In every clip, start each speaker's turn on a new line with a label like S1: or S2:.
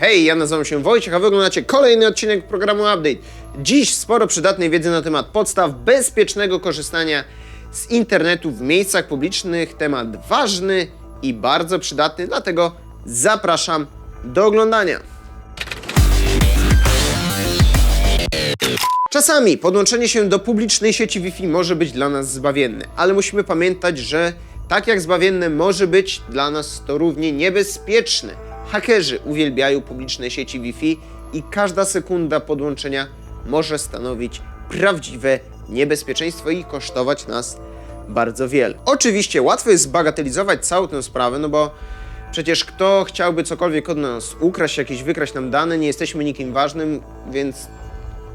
S1: Hej, ja nazywam się Wojciech, a wy oglądacie kolejny odcinek programu Update. Dziś sporo przydatnej wiedzy na temat podstaw bezpiecznego korzystania z internetu w miejscach publicznych. Temat ważny i bardzo przydatny, dlatego zapraszam do oglądania. Czasami podłączenie się do publicznej sieci Wi-Fi może być dla nas zbawienne, ale musimy pamiętać, że tak jak zbawienne może być dla nas to równie niebezpieczne. Hakerzy uwielbiają publiczne sieci Wi-Fi i każda sekunda podłączenia może stanowić prawdziwe niebezpieczeństwo i kosztować nas bardzo wiele. Oczywiście łatwo jest zbagatelizować całą tę sprawę, no bo przecież kto chciałby cokolwiek od nas ukraść, jakieś wykraść nam dane, nie jesteśmy nikim ważnym, więc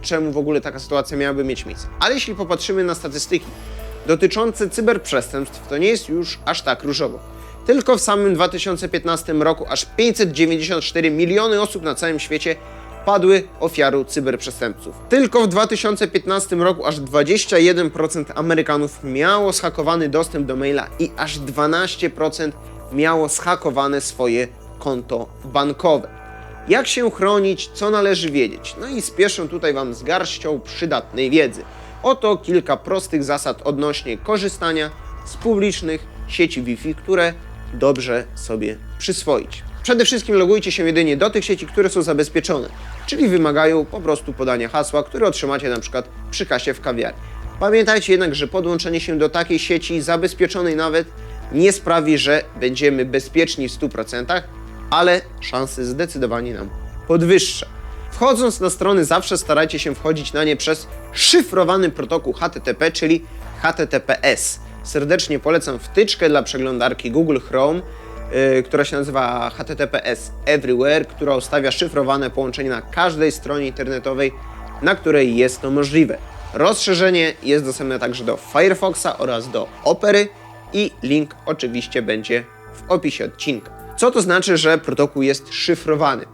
S1: czemu w ogóle taka sytuacja miałaby mieć miejsce. Ale jeśli popatrzymy na statystyki dotyczące cyberprzestępstw, to nie jest już aż tak różowo. Tylko w samym 2015 roku aż 594 miliony osób na całym świecie padły ofiarą cyberprzestępców. Tylko w 2015 roku aż 21% Amerykanów miało schakowany dostęp do maila i aż 12% miało schakowane swoje konto bankowe. Jak się chronić, co należy wiedzieć? No i spieszę tutaj Wam z garścią przydatnej wiedzy. Oto kilka prostych zasad odnośnie korzystania z publicznych sieci Wi-Fi, które dobrze sobie przyswoić. Przede wszystkim logujcie się jedynie do tych sieci, które są zabezpieczone, czyli wymagają po prostu podania hasła, które otrzymacie na przykład przy kasie w kawiarni. Pamiętajcie jednak, że podłączenie się do takiej sieci zabezpieczonej nawet nie sprawi, że będziemy bezpieczni w 100%, ale szanse zdecydowanie nam podwyższa. Wchodząc na strony, zawsze starajcie się wchodzić na nie przez szyfrowany protokół HTTP, czyli HTTPS. Serdecznie polecam wtyczkę dla przeglądarki Google Chrome, yy, która się nazywa HTTPS Everywhere, która ustawia szyfrowane połączenie na każdej stronie internetowej, na której jest to możliwe. Rozszerzenie jest dostępne także do Firefoxa oraz do Opery i link oczywiście będzie w opisie odcinka. Co to znaczy, że protokół jest szyfrowany?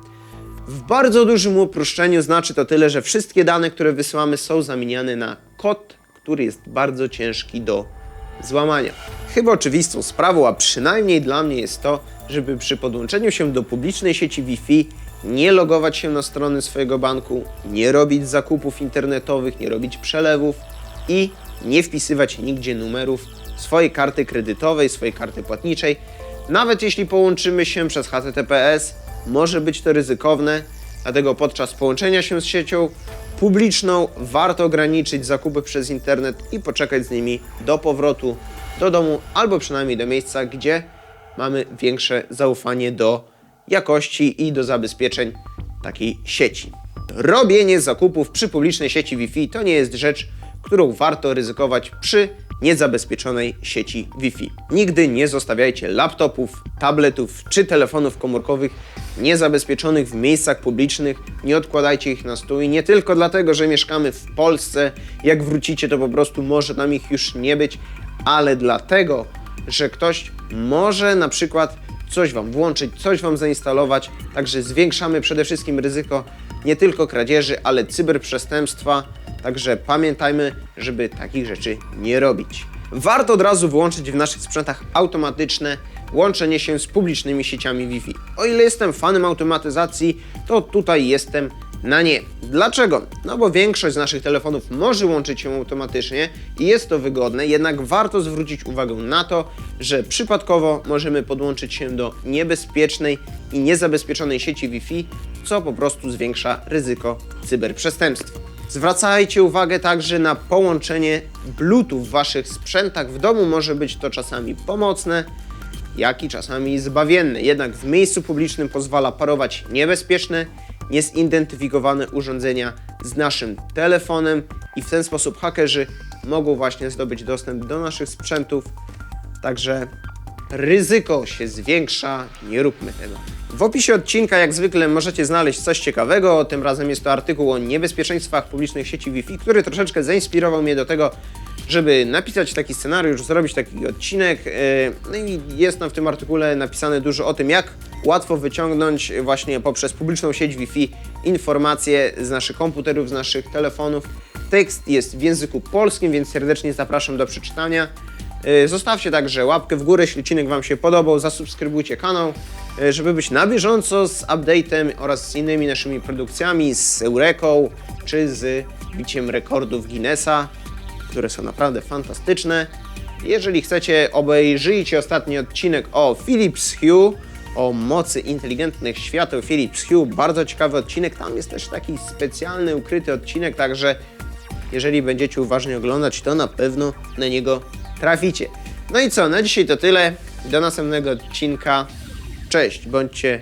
S1: W bardzo dużym uproszczeniu znaczy to tyle, że wszystkie dane, które wysyłamy są zamieniane na kod, który jest bardzo ciężki do złamania. Chyba oczywistą sprawą, a przynajmniej dla mnie jest to, żeby przy podłączeniu się do publicznej sieci Wi-Fi nie logować się na strony swojego banku, nie robić zakupów internetowych, nie robić przelewów i nie wpisywać nigdzie numerów swojej karty kredytowej, swojej karty płatniczej. Nawet jeśli połączymy się przez HTTPS, może być to ryzykowne, dlatego podczas połączenia się z siecią publiczną warto ograniczyć zakupy przez internet i poczekać z nimi do powrotu do domu albo przynajmniej do miejsca, gdzie mamy większe zaufanie do jakości i do zabezpieczeń takiej sieci. Robienie zakupów przy publicznej sieci Wi-Fi to nie jest rzecz, którą warto ryzykować przy niezabezpieczonej sieci Wi-Fi. Nigdy nie zostawiajcie laptopów, tabletów czy telefonów komórkowych niezabezpieczonych w miejscach publicznych. Nie odkładajcie ich na stół i nie tylko dlatego, że mieszkamy w Polsce. Jak wrócicie, to po prostu może tam ich już nie być, ale dlatego, że ktoś może na przykład coś Wam włączyć, coś Wam zainstalować. Także zwiększamy przede wszystkim ryzyko nie tylko kradzieży, ale cyberprzestępstwa. Także pamiętajmy, żeby takich rzeczy nie robić. Warto od razu włączyć w naszych sprzętach automatyczne łączenie się z publicznymi sieciami Wi-Fi. O ile jestem fanem automatyzacji, to tutaj jestem na nie. Dlaczego? No bo większość z naszych telefonów może łączyć się automatycznie i jest to wygodne, jednak warto zwrócić uwagę na to, że przypadkowo możemy podłączyć się do niebezpiecznej i niezabezpieczonej sieci Wi-Fi, co po prostu zwiększa ryzyko cyberprzestępstwa. Zwracajcie uwagę także na połączenie Bluetooth w waszych sprzętach. W domu może być to czasami pomocne, jak i czasami zbawienne. Jednak w miejscu publicznym pozwala parować niebezpieczne, niezidentyfikowane urządzenia z naszym telefonem i w ten sposób hakerzy mogą właśnie zdobyć dostęp do naszych sprzętów. Także ryzyko się zwiększa, nie róbmy tego. W opisie odcinka, jak zwykle, możecie znaleźć coś ciekawego. Tym razem jest to artykuł o niebezpieczeństwach publicznych sieci Wi-Fi, który troszeczkę zainspirował mnie do tego, żeby napisać taki scenariusz, zrobić taki odcinek. Yy, No i jest tam w tym artykule napisane dużo o tym, jak łatwo wyciągnąć właśnie poprzez publiczną sieć Wi-Fi informacje z naszych komputerów, z naszych telefonów. Tekst jest w języku polskim, więc serdecznie zapraszam do przeczytania. E, Zostawcie także łapkę w górę, jeśli odcinek Wam się podobał, zasubskrybujcie kanał, e, żeby być na bieżąco z update'em oraz z innymi naszymi produkcjami, z Eureką czy z biciem rekordów Guinnessa, które są naprawdę fantastyczne. Jeżeli chcecie, obejrzyjcie ostatni odcinek o Philips Hue, o mocy inteligentnych świateł Philips Hue. Bardzo ciekawy odcinek. Tam jest też taki specjalny, ukryty odcinek, także jeżeli będziecie uważnie oglądać, to na pewno na niego traficie. No i co, na dzisiaj to tyle. Do następnego odcinka. Cześć, bądźcie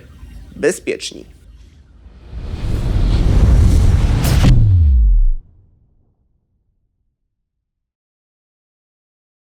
S1: bezpieczni.